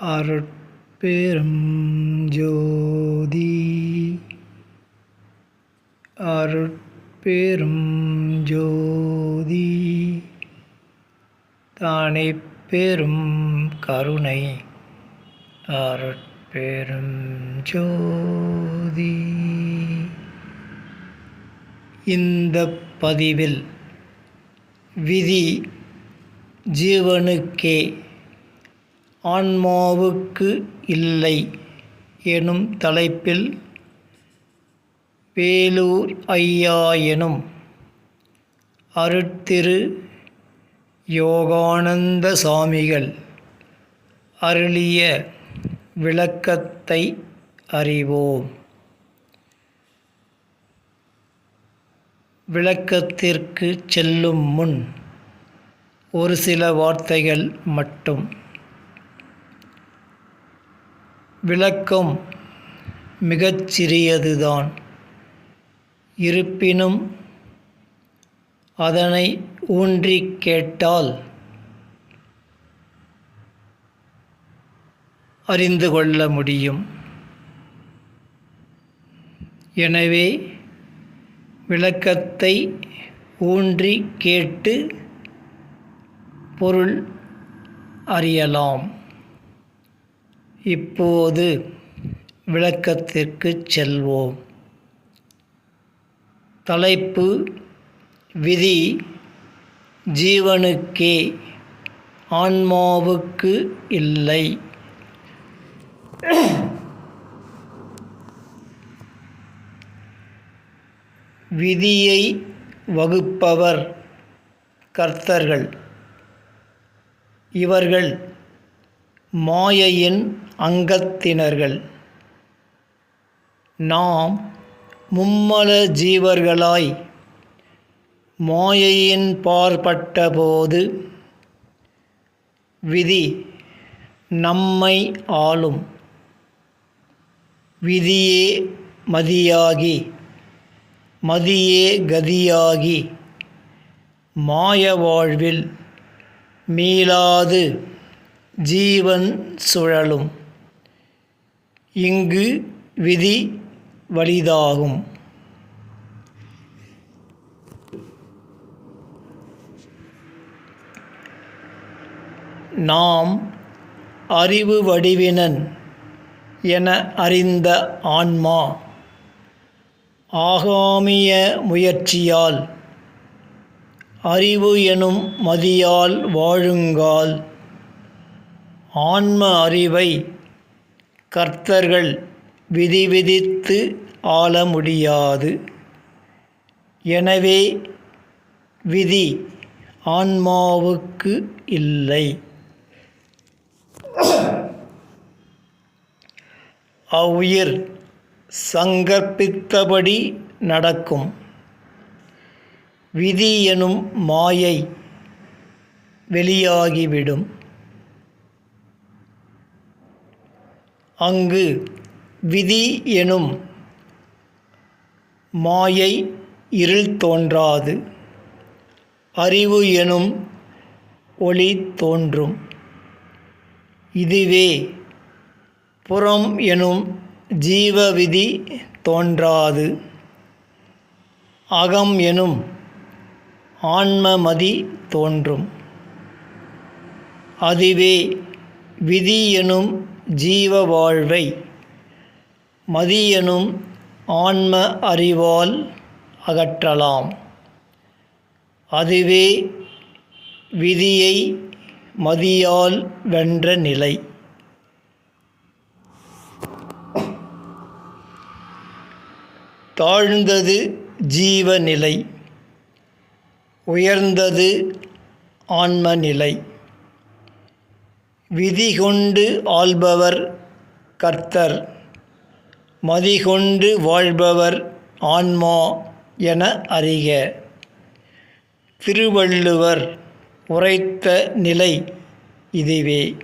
அருட்பெரும் ஜோதி. அருட்பெரும் ஜோதி. தானே பெரும் கருணை. அருட்பெரும் ஜோதி. இந்த பதிவில் விதி ஜீவனுக்கே ஆன்மாவுக்கு இல்லை எனும் தலைப்பில் வேலூர் ஐயா எனும் அருட்திரு யோகானந்த சாமிகள் அருளிய விளக்கத்தை அறிவோம். விளக்கத்திற்கு செல்லும் முன் ஒரு சில வார்த்தைகள் மட்டும். விளக்கம் மிகச் சிறியதுதான். இருப்பினும் அதனை ஊன்றி கேட்டால் அறிந்து கொள்ள முடியும். எனவே விளக்கத்தை ஊன்றி கேட்டு பொருள் அறியலாம். இப்போது விளக்கத்திற்கு செல்வோம். தலைப்பு விதி ஜீவனுக்கே ஆன்மாவுக்கு இல்லை. விதியை வகுப்பவர் கர்த்தர்கள். இவர்கள் மாயையின் அங்கத்தினர்கள். நாம் மும்மல ஜீவர்களாய் மாயையின் பார்ப்பட்டபோது விதி நம்மை ஆளும். விதியே மதியாகி மதியே கதியாகி மாய வாழ்வில் மீளாது. ஜீவன் சுழலும். இங்கு விதி வலிதாகும். நாம் அறிவு வடிவினன் என அறிந்த ஆன்மா ஆகாமிய முயற்சியால் அறிவு எனும் மதியால் வாழுங்கால் ஆன்ம அறிவை கர்த்தர்கள் விதி விதித்து ஆள முடியாது. எனவே விதி ஆன்மாவுக்கு இல்லை. அவ்வுயிர் சங்கற்பித்தபடி நடக்கும். விதி எனும் மாயை வெளியாகிவிடும். அங்கு விதி எனும் மாயை இருள் தோன்றாது. அறிவு எனும் ஒளி தோன்றும். இதுவே புறம் எனும் ஜீவ விதி தோன்றாது. அகம் எனும் ஆன்மமதி தோன்றும். அதுவே விதி எனும் ஜீவ வாழ்வை மதியனும் ஆன்ம அறிவால் அகற்றலாம். அதுவே விதியை மதியால் வென்ற நிலை. தாழ்ந்தது ஜீவநிலை உயர்ந்தது ஆன்ம நிலை விதி கொண்டு ஆள்பவர் கர்த்தர் மதி கொண்டு வாழ்பவர் ஆன்மா என அறிக. திருவள்ளுவர் உரைத்த நிலை இதுவே.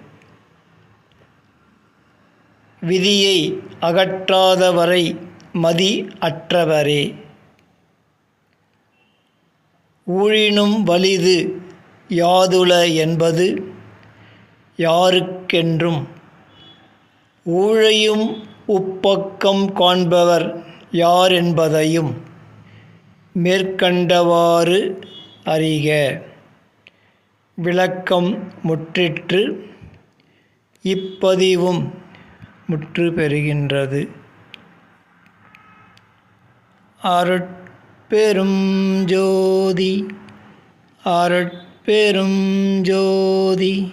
விதியை அகற்றாதவரை மதி அற்றவரே. ஊழினும் வலிது யாதுல என்பது யாருக்கென்றும். ஊழையும் உப்பக்கம் காண்பவர் யார் என்பதையும் மேற்கண்டவாறு அறிக. விளக்கம் முற்றிற்று இப்பதிவும் முற்று பெறுகின்றது. அருட்பெரும் ஜோதி அருட்பெரும் ஜோதி